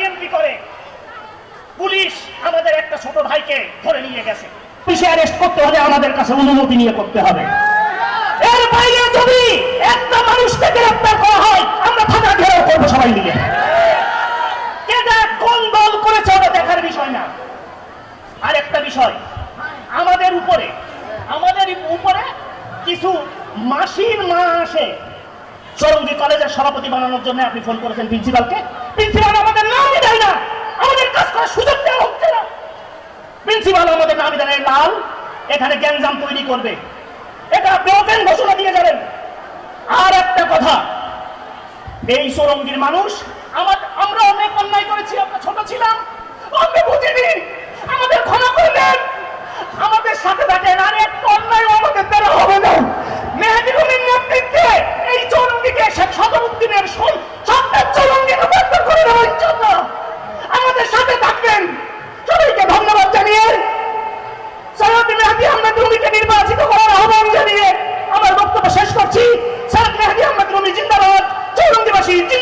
BNP করে। Police আমাদের একটা ছোট ভাইকে ধরে নিয়ে গেছে। পুলিশে অ্যারেস্ট করতে হলে আমাদের কাছে অনুমতি নিয়ে করতে হবে। এর বাইরে যদি একটা মানুষকে গ্রেফতার করা হয়, আমরা থানা ঘেরাও করব সবাই মিলে। এটা কোন দল করেছে ওটা দেখার বিষয় না। আরেকটা বিষয়, আমাদের উপরে আমাদের উপরে কিছু মাসির মা আসে। চরঙ্গি কলেজের সভাপতি বানানোর জন্য আপনি ফোন করেছেন প্রিন্সিপালকে প্রিন্সিপাল আমাদের না। আমাদের কাজ করার সুযোগ দেওয়া হচ্ছে না। প্রিন্সিপাল আমাদের নামই দেয় না, এই লাল এখানে গ্যাঞ্জাম তৈরি করবে। এটা আপনি ঘোষণা দিয়ে যাবেন। আর একটা কথা এই সোরঙ্গির মানুষ আমার আমরা অনেক অন্যায় করেছি আমরা ছোট ছিলাম। আমরা বুঝিনি? আমাদের ক্ষমা করে দেন। আমাদের সাথে থাকেন আর একটা অন্যায় আমাদের দ্বারা হবে না। মেহেদিগুলির নেতৃত্বে এই চরঙ্গিকে শেখ সদরুদ্দিনের সন্তান ¡Sí, sí!